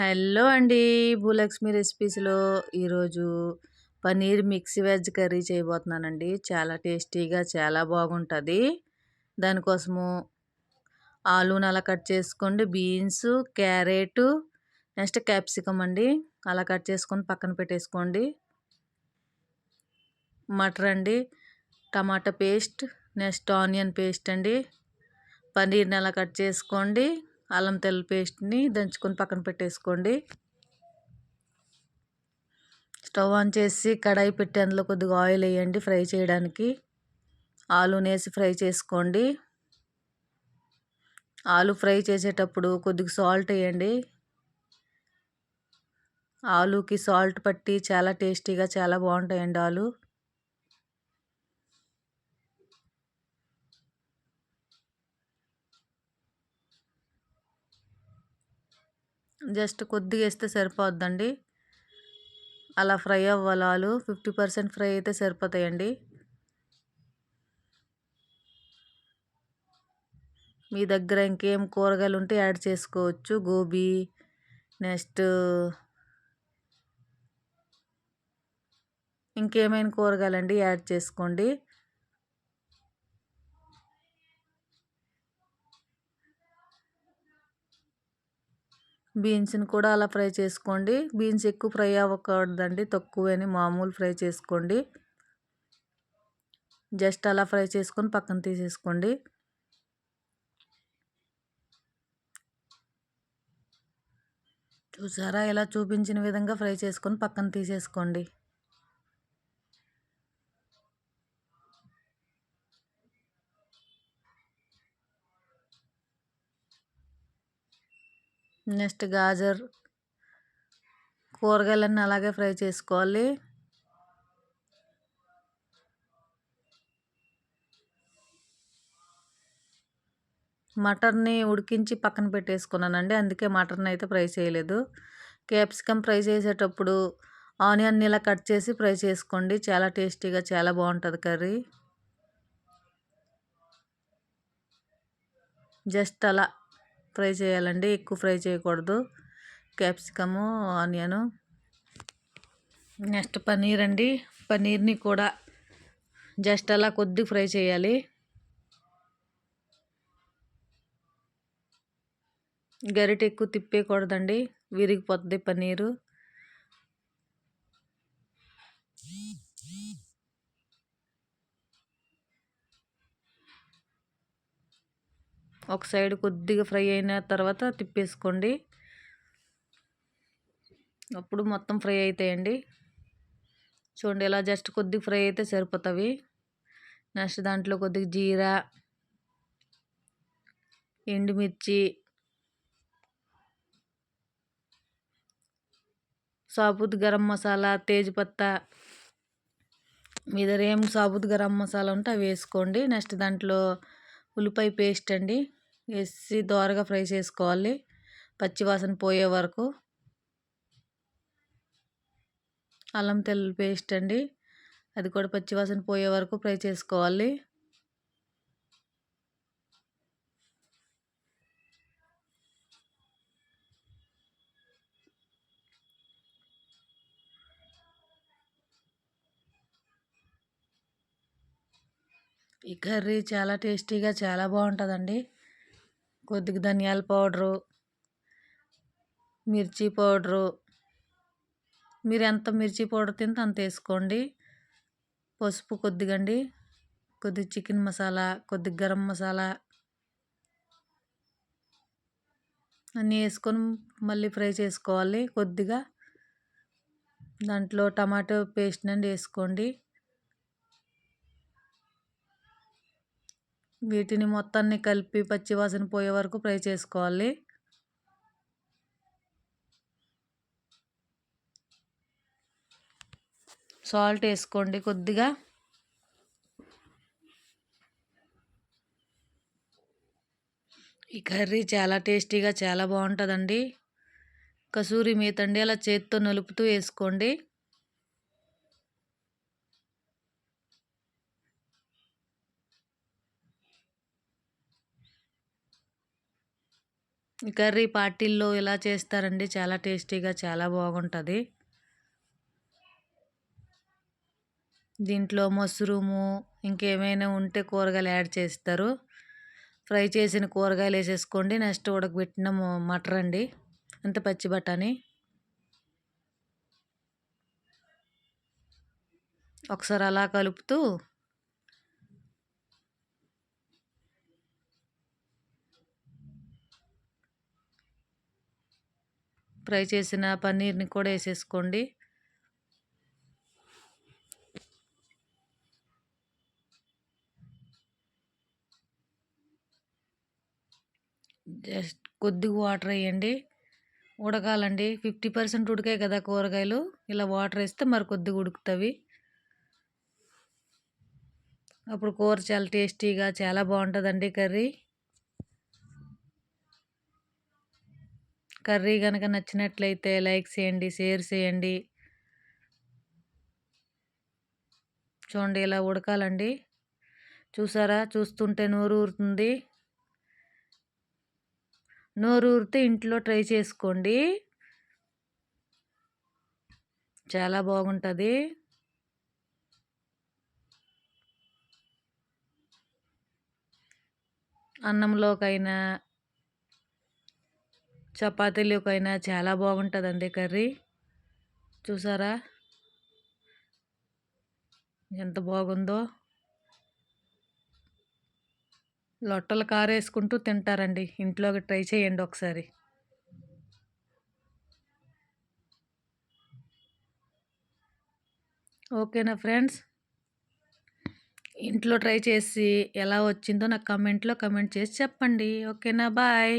Hello అండి. భూలక్ష్మి రెసిపీస్లో ఈరోజు పన్నీర్ మిక్సీ వెజ్ కర్రీ చేయబోతున్నానండి. చాలా టేస్టీగా చాలా బాగుంటుంది. దానికోసము ఆలూని అలా కట్ చేసుకోండి బీన్స్ క్యారెట్ నెక్స్ట్ క్యాప్సికమ్ అండి. అలా కట్ చేసుకొని పక్కన పెట్టేసుకోండి. మటర్ అండి tomato paste next onion paste అండి. పన్నీర్ని అలా కట్ చేసుకోండి. అల్లం తెల్ల పేస్ట్ని దంచుకొని పక్కన పెట్టేసుకోండి. స్టవ్ ఆన్ చేసి కడాయి పెట్టి అందులో కొద్దిగా ఆయిల్ వేయండి ఫ్రై చేయడానికి. ఆలూని వేసి ఫ్రై చేసుకోండి. ఆలు ఫ్రై చేసేటప్పుడు కొద్దిగా సాల్ట్ వేయండి. ఆలుకి సాల్ట్ పట్టి చాలా టేస్టీగా చాలా బాగుంటాయండి ఆలు. జస్ట్ కొద్దిగా వేస్తే సరిపోద్దండి. అలా ఫ్రై అవ్వాలి ఆలు. ఫిఫ్టీ పర్సెంట్ ఫ్రై అయితే సరిపోతాయండి. మీ దగ్గర ఇంకేం కూరగాయలు ఉంటే యాడ్ చేసుకోవచ్చు. గోబీ నెక్స్ట్ ఇంకేమైనా కూరగాయలండి యాడ్ చేసుకోండి. బీన్స్ని కూడా అలా ఫ్రై చేసుకోండి. బీన్స్ ఎక్కువ ఫ్రై అవ్వకూడదండి. తక్కువని మామూలు ఫ్రై చేసుకోండి. జస్ట్ అలా ఫ్రై చేసుకొని పక్కన తీసేసుకోండి. చూసారా? ఇలా చూపించిన విధంగా ఫ్రై చేసుకొని పక్కన తీసేసుకోండి. నెక్స్ట్ గాజర్ కూరగాయలన్నీ అలాగే ఫ్రై చేసుకోవాలి. మటన్ని ఉడికించి పక్కన పెట్టేసుకున్నానండి అందుకే మటన్ అయితే ఫ్రై చేయలేదు. క్యాప్సికమ్ ఫ్రై చేసేటప్పుడు ఆనియన్ ఇలా కట్ చేసి ఫ్రై చేసుకోండి చాలా టేస్టీగా చాలా బాగుంటుంది కర్రీ. జస్ట్ అలా ఫ్రై చేయాలండి. ఎక్కువ ఫ్రై చేయకూడదు. Capsicum onion. నెక్స్ట్ పన్నీర్ అండి. పన్నీర్ని కూడా జస్ట్ అలా కొద్ది ఫ్రై చేయాలి. గరిటె ఎక్కువ తిప్పేయకూడదండి. విరిగిపోతుంది పన్నీరు. ఒక సైడ్ కొద్దిగా ఫ్రై అయిన తర్వాత తిప్పేసుకోండి. అప్పుడు మొత్తం ఫ్రై అవుతాయండి చూడండి ఇలా జస్ట్ కొద్దిగా ఫ్రై అయితే సరిపోతాయి నెక్స్ట్ దాంట్లో కొద్దిగా జీరా ఎండుమిర్చి సాబుత్ గరం మసాలా తేజ్పత్తా మీ దగ్గర ఏం సాబుత్ గరం మసాలా ఉంటే అవి వేసుకోండి. నెక్స్ట్ దాంట్లో ఉల్లిపాయ పేస్ట్ అండి. వేసి దోరగా ఫ్రై చేసుకోవాలి. పచ్చివాసన పోయే వరకు. అల్లం తెల్ల పేస్ట్ అండి. అది కూడా పచ్చివాసన పోయే వరకు ఫ్రై చేసుకోవాలి. ఈ కర్రీ చాలా టేస్టీగా చాలా బాగుంటుందండి. కొద్దిగా ధనియాల పౌడరు మిర్చి పౌడరు. మీరు ఎంత మిర్చి పౌడర్ తింటే అంత వేసుకోండి. పసుపు కొద్దిగా అండి. కొద్దిగా చికెన్ మసాలా కొద్దిగా గరం మసాలా అన్నీ వేసుకొని మళ్ళీ ఫ్రై చేసుకోవాలి కొద్దిగా. దాంట్లో టమాటో పేస్ట్ నుండి వేసుకోండి. వీటిని మొత్తాన్ని కలిపి పచ్చివాసన పోయే వరకు ఫ్రై చేసుకోవాలి. సాల్ట్ వేసుకోండి కొద్దిగా. ఈ కర్రీ చాలా టేస్టీగా చాలా బాగుంటుందండి. కసూరి మేతండి అలా చేత్తో నలుపుతూ వేసుకోండి. కర్రీ పార్టీల్లో ఇలా చేస్తారండి. చాలా టేస్టీగా చాలా బాగుంటుంది. దీంట్లో మష్రూము ఇంకేమైనా ఉంటే కూరగాయలు యాడ్ చేస్తారు. ఫ్రై చేసిన కూరగాయలు వేసేసుకోండి. నెక్స్ట్ ఉడకబెట్టిన మటర్ అండి. అంత పచ్చి బఠానీ. ఒకసారి అలా కలుపుతూ ఫ్రై చేసిన పన్నీర్ని కూడా వేసేసుకోండి. జస్ట్ కొద్దిగా వాటర్ వేయండి. ఉడకాలండి. ఫిఫ్టీ పర్సెంట్ ఉడికాయి కదా కూరగాయలు. ఇలా వాటర్ వేస్తే మరి కొద్దిగా ఉడుకుతాయి అప్పుడు కూర చాలా టేస్టీగా చాలా బాగుంటుందండి కర్రీ. కర్రీ కనుక నచ్చినట్లయితే లైక్ చేయండి షేర్ చేయండి. చూడండి ఇలా ఉడకాలండి. చూసారా? చూస్తుంటే నోరు ఊరుతుంది. నోరు ఊరితే ఇంట్లో ట్రై చేసుకోండి. చాలా బాగుంటుంది. అన్నంలోకైనా చపాతీలోకైనా చాలా బాగుంటుందండి కర్రీ. చూసారా? ఎంత బాగుందో. లొట్టలు కారేసుకుంటూ తింటారండి. ఇంట్లోకి ట్రై చేయండి ఒకసారి. ఓకేనా ఫ్రెండ్స్? ఇంట్లో ట్రై చేసి ఎలా వచ్చిందో నాకు కమెంట్లో కమెంట్ చేసి చెప్పండి. ఓకేనా? బాయ్.